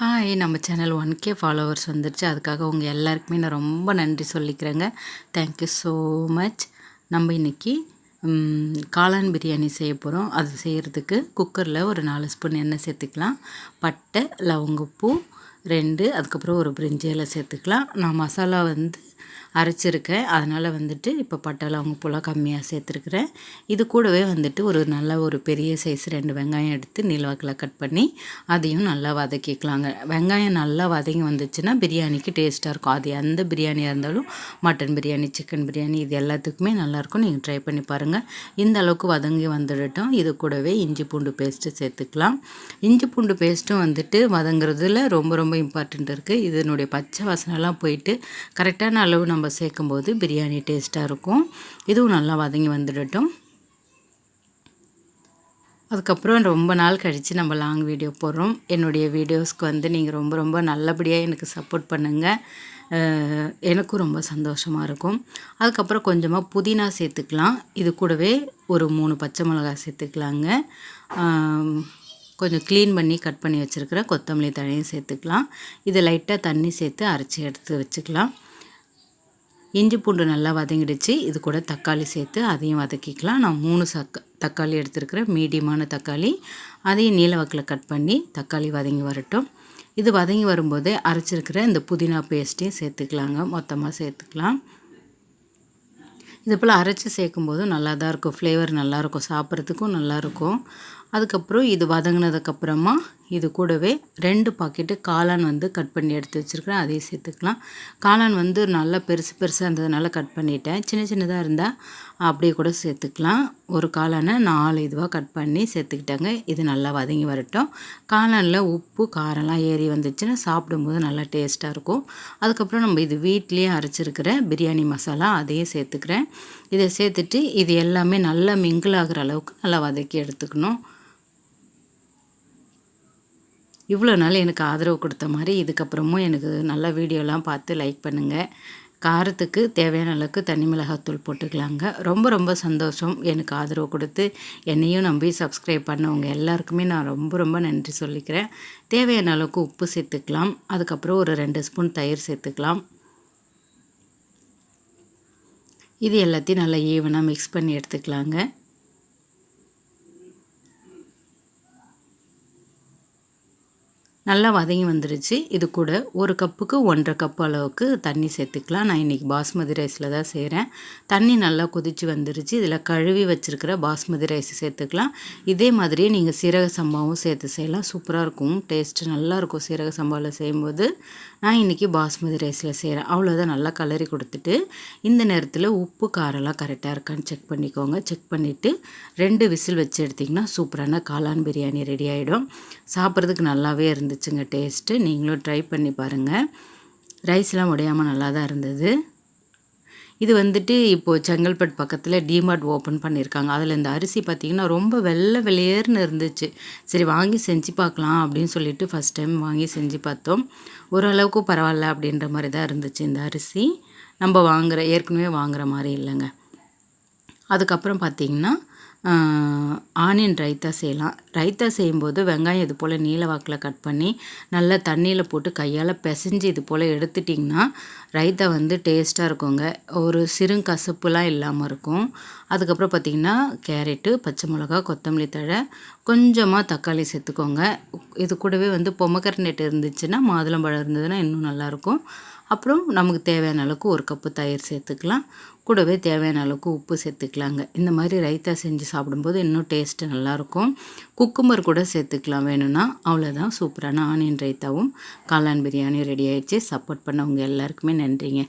Hi நம்ம channel one K followers வந்துருச்சு. அதுக்காக உங்கள் எல்லாருக்குமே நான் ரொம்ப நன்றி சொல்லிக்கிறேங்க. தேங்க்யூ ஸோ மச் நம்ம இன்றைக்கி காளான் பிரியாணி செய்ய போகிறோம் அது செய்கிறதுக்கு குக்கரில் ஒரு நாலு ஸ்பூன் எண்ணெய் சேர்த்துக்கலாம். பட்டை லவங்கப்பூ ரெண்டு அதுக்கப்புறம் ஒரு பிரிஞ்சி இலை சேர்த்துக்கலாம். நான் மசாலா வந்து அரைச்சிருக்கேன். அதனால் வந்துட்டு இப்போ பட்டை லவங்க பூலாம் கம்மியாக சேர்த்துருக்குறேன். இது கூடவே வந்துட்டு ஒரு நல்ல ஒரு பெரிய சைஸ் ரெண்டு வெங்காயம் எடுத்து நீளவாக்கில் கட் பண்ணி அதையும் நல்லா வதக்கிக்கலாங்க. வெங்காயம் நல்லா வதங்கி வந்துச்சுன்னா பிரியாணிக்கு டேஸ்ட்டாக இருக்கும். அது எந்த பிரியாணியாக இருந்தாலும் மட்டன் பிரியாணி சிக்கன் பிரியாணி இது எல்லாத்துக்குமே நல்லாயிருக்கும் நீங்கள் ட்ரை பண்ணி பாருங்கள் இந்த அளவுக்கு வதங்கி வந்துடட்டும். இது கூடவே இஞ்சி பூண்டு பேஸ்ட்டு சேர்த்துக்கலாம். இஞ்சி பூண்டு பேஸ்ட்டும் வந்துட்டு வதங்குறதுல ரொம்ப ரொம்ப ரொம்ப இம்பார்ட்டண்ட் இருக்குது இதனுடைய பச்சை வாசனைலாம் போயிட்டு கரெக்டான அளவு நம்ம நம்ம சேர்க்கும்போது பிரியாணி டேஸ்ட்டாக இருக்கும். இதுவும் நல்லா வதங்கி வந்துடட்டும். அதுக்கப்புறம் ரொம்ப நாள் கழித்து நம்ம லாங் வீடியோ போடுறோம். என்னுடைய வீடியோஸ்க்கு வந்து நீங்கள் ரொம்ப ரொம்ப நல்லபடியாக எனக்கு சப்போர்ட் பண்ணுங்கள் எனக்கும் ரொம்ப சந்தோஷமாக இருக்கும். அதுக்கப்புறம் கொஞ்சமாக புதினா சேர்த்துக்கலாம். இது கூடவே ஒரு மூணு பச்சை மிளகாய் சேர்த்துக்கலாங்க. கொஞ்சம் க்ளீன் பண்ணி கட் பண்ணி வச்சுருக்கிற கொத்தமல்லி தழையும் சேர்த்துக்கலாம். இது லைட்டாக தண்ணி சேர்த்து அரைச்சி எடுத்து வச்சுக்கலாம். இஞ்சி பூண்டு நல்லா வதங்கிடுச்சு. இது கூட தக்காளி சேர்த்து அதையும் வதக்கிக்கலாம். நான் மூணு சக்க தக்காளி எடுத்துருக்கிறேன் மீடியமான தக்காளி. அதையும் நீல கட் பண்ணி தக்காளி வதங்கி வரட்டும். இது வதங்கி வரும்போது அரைச்சிருக்கிற இந்த புதினா பேஸ்ட்டையும் சேர்த்துக்கலாங்க. மொத்தமாக சேர்த்துக்கலாம். இது போல் அரைச்சி சேர்க்கும்போது நல்லா தான் இருக்கும். ஃப்ளேவர் நல்லாயிருக்கும் சாப்பிட்றதுக்கும் நல்லாயிருக்கும் அதுக்கப்புறம் இது வதங்கினதுக்கப்புறமா இது கூடவே ரெண்டு பாக்கெட்டு காளான் வந்து கட் பண்ணி எடுத்து வச்சுருக்கிறேன். அதையும் சேர்த்துக்கலாம். காளான் வந்து நல்லா பெருசு பெருசாக இருந்ததுனால கட் பண்ணிட்டேன். சின்ன சின்னதாக இருந்தால் அப்படியே கூட சேர்த்துக்கலாம். ஒரு காளானை நாலு இதுவாக கட் பண்ணி சேர்த்துக்கிட்டாங்க. இது நல்லா வதங்கி வரட்டும். காளானில் உப்பு காரம்லாம் ஏறி வந்துச்சுன்னா சாப்பிடும்போது நல்லா டேஸ்ட்டாக இருக்கும். அதுக்கப்புறம் நம்ம இது வீட்லேயே அரைச்சிருக்கிற பிரியாணி மசாலா அதையும் சேர்த்துக்கிறேன். இதை சேர்த்துட்டு இது எல்லாமே நல்லா மிங்கிள் ஆகிற அளவுக்கு நல்லா வதக்கி எடுத்துக்கணும். இவ்வளோ நாள் எனக்கு ஆதரவு கொடுத்த மாதிரி இதுக்கப்புறமும் எனக்கு நல்ல வீடியோலாம் பார்த்து லைக் பண்ணுங்கள் காரத்துக்கு தேவையான அளவுக்கு தனி மிளகாத்தூள் போட்டுக்கலாங்க. ரொம்ப ரொம்ப சந்தோஷம் எனக்கு ஆதரவு கொடுத்து. என்னையும் நம்பி சப்ஸ்கிரைப் பண்ணவங்க எல்லாருக்குமே நான் ரொம்ப ரொம்ப நன்றி சொல்லிக்கிறேன். தேவையான அளவுக்கு உப்பு சேர்த்துக்கலாம். அதுக்கப்புறம் ஒரு ரெண்டு ஸ்பூன் தயிர் சேர்த்துக்கலாம். இது எல்லாத்தையும் நல்லா ஈவனாக மிக்ஸ் பண்ணி எடுத்துக்கலாங்க. நல்லா வதங்கி வந்துருச்சு. இது கூட ஒரு கப்புக்கு ஒன்றரை கப் அளவுக்கு தண்ணி சேர்த்துக்கலாம். நான் இன்றைக்கி பாஸ்மதி ரைஸில் தான் செய்கிறேன் தண்ணி நல்லா கொதித்து வந்துருச்சு. இதில் கழுவி வச்சுருக்கிற பாஸ்மதி ரைஸ் சேர்த்துக்கலாம். இதே மாதிரியே நீங்கள் சீரக சம்பாவும் சேர்த்து செய்யலாம். சூப்பராக இருக்கும். டேஸ்ட்டு நல்லாயிருக்கும் சீரக சம்பாவில் செய்யும்போது. நான் இன்றைக்கி பாஸ்மதி ரைஸில் செய்கிறேன் அவ்வளோதான் நல்லா கலரி கொடுத்துட்டு இந்த நேரத்தில் உப்பு காரெல்லாம் கரெக்டாக இருக்கான்னு செக் பண்ணிக்கோங்க. செக் பண்ணிவிட்டு ரெண்டு விசில் வச்சு எடுத்திங்கன்னா சூப்பரான காளான் பிரியாணி ரெடி ஆகிடும் சாப்பிட்றதுக்கு நல்லாவே இருந்துச்சுங்க டேஸ்ட்டு. நீங்களும் ட்ரை பண்ணி பாருங்கள் ரைஸ்லாம் உடையாமல் நல்லா தான் இருந்தது. இது வந்துட்டு இப்போது செங்கல்பட்டு பக்கத்தில் டிமார்ட் ஓப்பன் பண்ணியிருக்காங்க அதில் இந்த அரிசி பார்த்திங்கன்னா ரொம்ப வெள்ளை வெளியேறுன்னு இருந்துச்சு. சரி வாங்கி செஞ்சு பார்க்கலாம் அப்படின்னு சொல்லிட்டு ஃபஸ்ட் டைம் வாங்கி செஞ்சு பார்த்தோம். ஓரளவுக்கு பரவாயில்ல அப்படின்ற மாதிரி தான் இருந்துச்சு இந்த அரிசி. நம்ம வாங்குகிற ஏற்கனவே வாங்குகிற மாதிரி இல்லைங்க. அதுக்கப்புறம் பார்த்திங்கன்னா ஆனியன் ரைத்தா செய்யலாம். ரைத்தா செய்யும்போது வெங்காயம் இது போல் நீல வாக்கில் கட் பண்ணி நல்லா தண்ணியில் போட்டு கையால் பிசைஞ்சு இது போல் எடுத்துட்டிங்கன்னா ரைத்தா வந்து டேஸ்ட்டாக இருக்குங்க. ஒரு சிறுங்கசப்புலாம் இல்லாமல் இருக்கும். அதுக்கப்புறம் பார்த்திங்கன்னா கேரட்டு பச்சை மிளகா கொத்தமல்லி தழை கொஞ்சமாக தக்காளி சேர்த்துக்கோங்க. இது கூடவே வந்து பொம்மக்கரநெட் இருந்துச்சுன்னா மாதுளம்பழம் இருந்ததுன்னா இன்னும் நல்லாயிருக்கும் அப்புறம் நமக்கு தேவையான அளவுக்கு ஒரு கப்பு தயிர் சேர்த்துக்கலாம். கூடவே தேவையான அளவுக்கு உப்பு சேர்த்துக்கலாங்க. இந்த மாதிரி ரைத்தா செஞ்சு சாப்பிடும்போது இன்னும் டேஸ்ட்டு நல்லாயிருக்கும். குக்கும்பர் கூட சேர்த்துக்கலாம் வேணும்னா. அவ்வளோதான் சூப்பரான ஆனியன் ரைத்தாவும் காளான் பிரியாணி ரெடி ஆகிடுச்சு சப்போர்ட் பண்ணவங்க எல்லாருக்குமே நன்றிங்க.